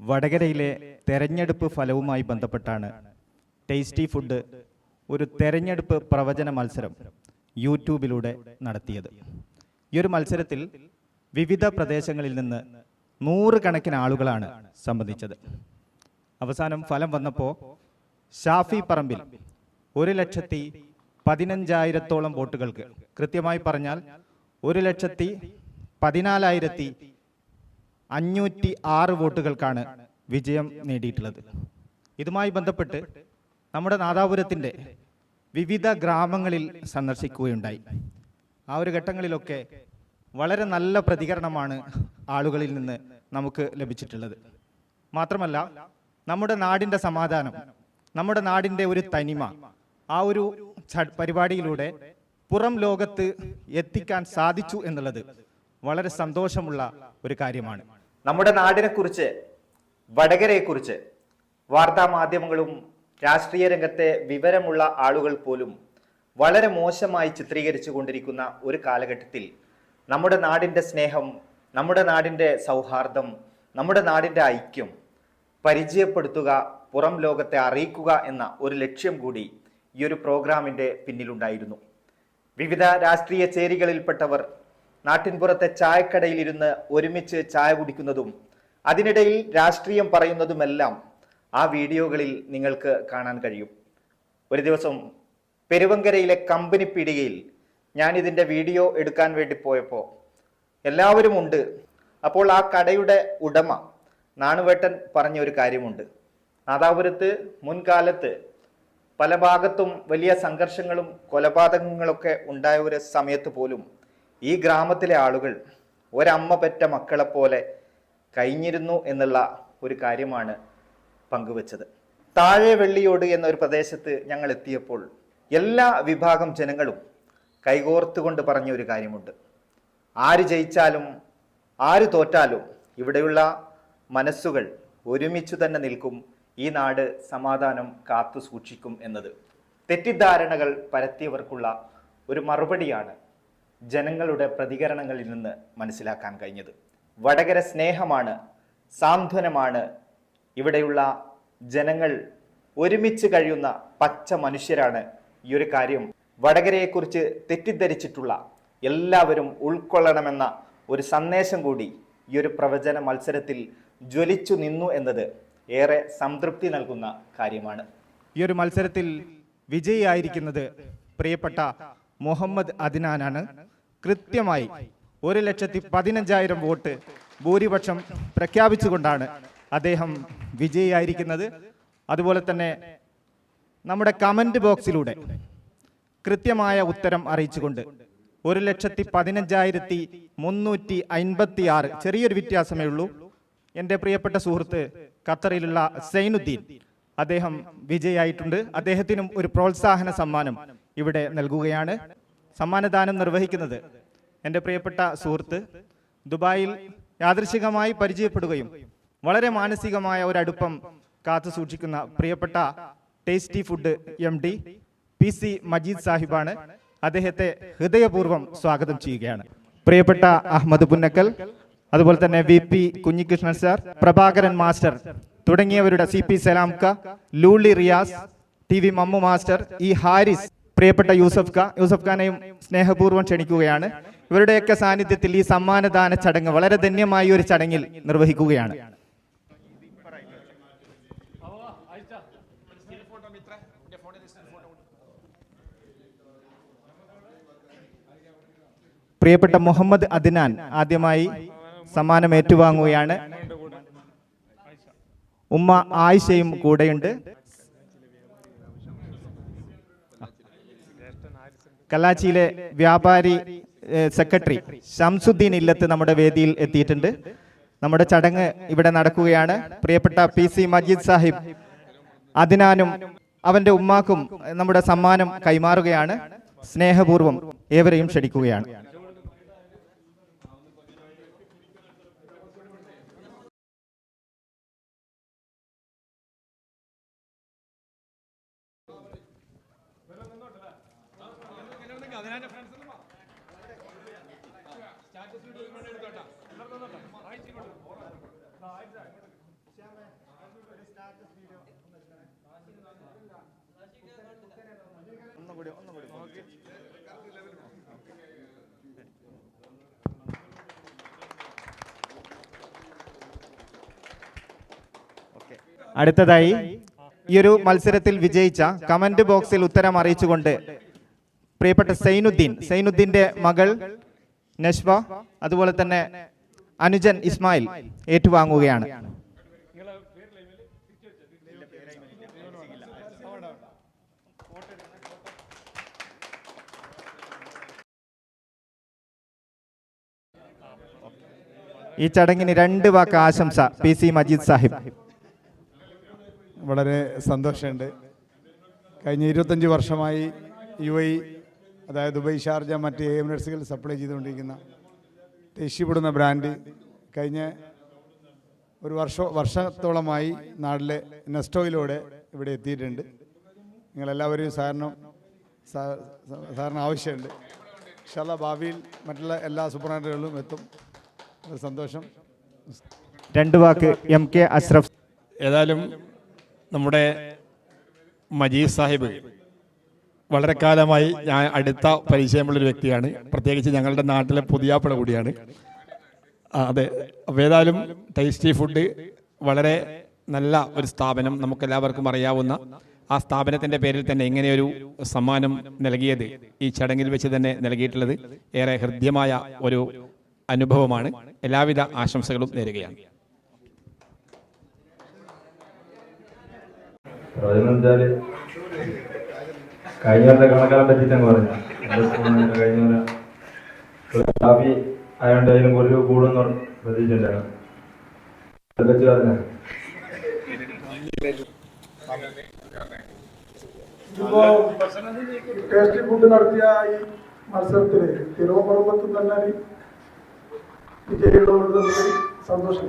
വടകരയിലെ തെരഞ്ഞെടുപ്പ് ഫലവുമായി ബന്ധപ്പെട്ടാണ്. ടേസ്റ്റി ഫുഡ് ഒരു തെരഞ്ഞെടുപ്പ് പ്രവചന മത്സരം യൂട്യൂബിലൂടെ നടത്തിയത്. ഈ ഒരു മത്സരത്തിൽ വിവിധ പ്രദേശങ്ങളിൽ നിന്ന് നൂറുകണക്കിന് ആളുകളാണ് സംബന്ധിച്ചത്. അവസാനം ഫലം വന്നപ്പോൾ ഷാഫി പറമ്പിൽ ഒരു ലക്ഷത്തി പതിനഞ്ചായിരത്തോളം വോട്ടുകൾക്ക് കൃത്യമായി പറഞ്ഞാൽ ഒരു ലക്ഷത്തി പതിനാലായിരത്തി അഞ്ഞൂറ്റി ആറ് വോട്ടുകൾക്കാണ് വിജയം നേടിയിട്ടുള്ളത്. ഇതുമായി ബന്ധപ്പെട്ട് നമ്മുടെ നാദാപുരത്തിന്റെ വിവിധ ഗ്രാമങ്ങളിൽ സന്ദർശിക്കുകയുണ്ടായി. ആ ഒരു ഘട്ടങ്ങളിലൊക്കെ വളരെ നല്ല പ്രതികരണമാണ് ആളുകളിൽ നിന്ന് നമുക്ക് ലഭിച്ചിട്ടുള്ളത്. മാത്രമല്ല നമ്മുടെ നാടിന്റെ സമാധാനം നമ്മുടെ നാടിന്റെ ഒരു തനിമ ആ ഒരു പരിപാടിയിലൂടെ പുറം ലോകത്ത് എത്തിക്കാൻ സാധിച്ചു എന്നുള്ളത് വളരെ സന്തോഷമുള്ള ഒരു കാര്യമാണ്. നമ്മുടെ നാടിനെ കുറിച്ച് വടകരയെ കുറിച്ച് വാർത്താ മാധ്യമങ്ങളും രാഷ്ട്രീയ രംഗത്തെ വിവരമുള്ള ആളുകൾ പോലും വളരെ മോശമായി ചിത്രീകരിച്ചു കൊണ്ടിരിക്കുന്ന ഒരു കാലഘട്ടത്തിൽ നമ്മുടെ നാടിന്റെ സ്നേഹം നമ്മുടെ നാടിന്റെ സൗഹാർദ്ദം നമ്മുടെ നാടിന്റെ ഐക്യം പരിചയപ്പെടുത്തുക പുറം ലോകത്തെ അറിയിക്കുക എന്ന ഒരു ലക്ഷ്യം കൂടി ഈ ഒരു പ്രോഗ്രാമിന്റെ പിന്നിലുണ്ടായിരുന്നു. വിവിധ രാഷ്ട്രീയ ചേരികളിൽപ്പെട്ടവർ നാട്ടിൻപുറത്തെ ചായക്കടയിൽ ഇരുന്ന് ഒരുമിച്ച് ചായ കുടിക്കുന്നതും അതിനിടയിൽ രാഷ്ട്രീയം പറയുന്നതുമെല്ലാം ആ വീഡിയോകളിൽ നിങ്ങൾക്ക് കാണാൻ കഴിയും. ഒരു ദിവസം പെരുവങ്കരയിലെ കമ്പനി പീടികയിൽ ഞാൻ ഇതിന്റെ വീഡിയോ എടുക്കാൻ വേണ്ടി പോയപ്പോൾ എല്ലാവരും ഉണ്ട്. അപ്പോൾ ആ കടയുടെ ഉടമ നാണുവേട്ടൻ പറഞ്ഞ ഒരു കാര്യമുണ്ട്. നാദാപുരത്ത് മുൻകാലത്ത് പല ഭാഗത്തും വലിയ സംഘർഷങ്ങളും കൊലപാതകങ്ങളൊക്കെ ഉണ്ടായ ഒരു സമയത്ത് പോലും ഈ ഗ്രാമത്തിലെ ആളുകൾ ഒരമ്മ പെറ്റ മക്കളെപ്പോലെ കഴിഞ്ഞിരുന്നു എന്നുള്ള ഒരു കാര്യമാണ് പങ്കുവച്ചത്. താഴെ വെള്ളിയോട് എന്നൊരു പ്രദേശത്ത് ഞങ്ങൾ എത്തിയപ്പോൾ എല്ലാ വിഭാഗം ജനങ്ങളും കൈകോർത്തുകൊണ്ട് പറഞ്ഞ ഒരു കാര്യമുണ്ട്. ആര് ജയിച്ചാലും ആര് തോറ്റാലും ഇവിടെയുള്ള മനസ്സുകൾ ഒരുമിച്ചു തന്നെ നിൽക്കും. ഈ നാട് സമാധാനം കാത്തു സൂക്ഷിക്കും എന്നത് തെറ്റിദ്ധാരണകൾ പരത്തിയവർക്കുള്ള ഒരു മറുപടിയാണ് ജനങ്ങളുടെ പ്രതികരണങ്ങളിൽ നിന്ന് മനസ്സിലാക്കാൻ കഴിഞ്ഞത്. വടകര സ്നേഹമാണ് സാന്ത്വനമാണ്. ഇവിടെയുള്ള ജനങ്ങൾ ഒരുമിച്ച് കഴിയുന്ന പച്ച മനുഷ്യരാണ് ഈ ഒരു കാര്യം. വടകരയെക്കുറിച്ച് തെറ്റിദ്ധരിച്ചിട്ടുള്ള എല്ലാവരും ഉൾക്കൊള്ളണമെന്ന ഒരു സന്ദേശം കൂടി ഈ ഒരു പ്രവചന മത്സരത്തിൽ ജ്വലിച്ചു നിന്നു എന്നത് ഏറെ സംതൃപ്തി നൽകുന്ന കാര്യമാണ്. ഈ ഒരു മത്സരത്തിൽ വിജയിയായിരിക്കുന്നത് പ്രിയപ്പെട്ട മുഹമ്മദ് അദ്നാനാണ് കൃത്യമായി ഒരു ലക്ഷത്തി പതിനഞ്ചായിരം വോട്ട് ഭൂരിപക്ഷം പ്രഖ്യാപിച്ചുകൊണ്ടാണ് അദ്ദേഹം വിജയിയായിരിക്കുന്നത്. അതുപോലെ തന്നെ നമ്മുടെ കമന്റ് ബോക്സിലൂടെ കൃത്യമായ ഉത്തരം അറിയിച്ചുകൊണ്ട് ഒരു ലക്ഷത്തി പതിനഞ്ചായിരത്തി മുന്നൂറ്റി അൻപത്തി ആറ് ചെറിയൊരു വ്യത്യാസമേ ഉള്ളൂ. എന്റെ പ്രിയപ്പെട്ട സുഹൃത്ത് ഖത്തറിലുള്ള സൈനുദ്ദീൻ അദ്ദേഹം വിജയായിട്ടുണ്ട് അദ്ദേഹത്തിനും ഒരു പ്രോത്സാഹന സമ്മാനം ഇവിടെ നൽകുകയാണ് സമ്മാനദാനം നിർവഹിക്കുന്നത്. എന്റെ പ്രിയപ്പെട്ട സുഹൃത്ത് ദുബായിൽ യാദൃശികമായി പരിചയപ്പെടുകയും വളരെ മാനസികമായ ഒരടുപ്പം കാത്തു സൂക്ഷിക്കുന്ന പ്രിയപ്പെട്ട tasty food M D P C Majeed സാഹിബാണ്. അദ്ദേഹത്തെ ഹൃദയപൂർവം സ്വാഗതം ചെയ്യുകയാണ്. പ്രിയപ്പെട്ട അഹമ്മദ് പുന്നക്കൽ അതുപോലെ തന്നെ V P Kunhikrishnan sir Prabhakaran master തുടങ്ങിയവരുടെ സി പി സലാംക Luli Riyas T V Mammu master E Haris പ്രിയപ്പെട്ട യൂസഫ് ഖാ യൂസഫ് ഖാനെയും സ്നേഹപൂർവം ക്ഷണിക്കുകയാണ്. ഇവരുടെയൊക്കെ സാന്നിധ്യത്തിൽ ഈ സമ്മാനദാന ചടങ്ങ് വളരെ ധന്യമായ ഒരു ചടങ്ങിൽ നിർവഹിക്കുകയാണ്. പ്രിയപ്പെട്ട മുഹമ്മദ് അദ്നാൻ ആദ്യമായി സമ്മാനം ഏറ്റുവാങ്ങുകയാണ്. ഉമ്മ ആയിഷയും കൂടെയുണ്ട്. കലാച്ചിയിലെ വ്യാപാരി സെക്രട്ടറി ഷംസുദ്ദീൻ ഇല്ലത്ത് നമ്മുടെ വേദിയിൽ എത്തിയിട്ടുണ്ട്. നമ്മുടെ ചടങ്ങ് ഇവിടെ നടക്കുകയാണ്. പ്രിയപ്പെട്ട പി സി മജീദ് സാഹിബ് അതിനാനും അവന്റെ ഉമ്മാക്കും നമ്മുടെ സമ്മാനം കൈമാറുകയാണ്. സ്നേഹപൂർവം ഏവരെയും ക്ഷണിക്കുകയാണ്. സ്റ്റാറ്റസ് വീഡിയോ അടുത്തതായി ഈ ഒരു മത്സരത്തിൽ വിജയിച്ച കമന്റ് ബോക്സിൽ ഉത്തരം അറിയിച്ചുകൊണ്ട് പ്രിയപ്പെട്ട സൈനുദ്ദീൻ. സൈനുദ്ദീന്റെ മകൾ നഷ്വ അതുപോലെ തന്നെ അനുജൻ ഇസ്മായിൽ ഏറ്റുവാങ്ങുകയാണ്. ഈ ചടങ്ങിന് രണ്ട് വാക്ക് ആശംസ പി സി മജീദ് സാഹിബ്. വളരെ സന്തോഷമുണ്ട്. കഴിഞ്ഞ ഇരുപത്തഞ്ച് വർഷമായി യു ഐ അതായത് ദുബൈ ഷാർജ മറ്റ് എമിറേറ്റ്സുകൾ സപ്ലൈ ചെയ്തുകൊണ്ടിരിക്കുന്ന ദേശീയപ്പെടുന്ന ബ്രാൻഡ് കഴിഞ്ഞ ഒരു വർഷ വർഷത്തോളമായി നാട്ടിലെ നെസ്റ്റോയിലൂടെ ഇവിടെ എത്തിയിട്ടുണ്ട്. നിങ്ങളെല്ലാവരെയും സാറിനും സാറിന് ആവശ്യമുണ്ട്. ഇഷാല ഭാവിയിൽ മറ്റുള്ള എല്ലാ സൂപ്പർ മാർക്കറ്റുകളിലും എത്തും. ഒരു സന്തോഷം. രണ്ട് വാക്ക് എം കെ അഷ്റഫ്. ഏതായാലും നമ്മുടെ മജീദ് സാഹിബ് വളരെ കാലമായി ഞാൻ അടുത്ത പരിചയമുള്ളൊരു വ്യക്തിയാണ്. പ്രത്യേകിച്ച് ഞങ്ങളുടെ നാട്ടിലെ പുതിയാപ്പിള കൂടിയാണ്. അതെ. അപ്പോൾ ഏതായാലും ടേസ്റ്റി ഫുഡ് വളരെ നല്ല ഒരു സ്ഥാപനം നമുക്കെല്ലാവർക്കും അറിയാവുന്ന ആ സ്ഥാപനത്തിന്റെ പേരിൽ തന്നെ ഇങ്ങനെയൊരു സമ്മാനം നൽകിയത് ഈ ചടങ്ങിൽ വെച്ച് തന്നെ നൽകിയിട്ടുള്ളത് ഏറെ ഹൃദ്യമായ ഒരു അനുഭവമാണ്. എല്ലാവിധ ആശംസകളും നേരുകയാണ്. വെച്ചാൽ കഴിഞ്ഞ കൊല്ലത്തെ കണക്കാരെ പറ്റിയിട്ടങ്ങ് പറഞ്ഞു കഴിഞ്ഞ കാഫി ആയതുകൊണ്ട് അതിലും ഒരു കൂടുന്ന ടേസ്റ്റി ഫുഡ് നടത്തിയ ഈ മത്സരത്തിൽ തിരുവപ്പുറത്തും തന്നെ വിജയികളുള്ളത് സന്തോഷം.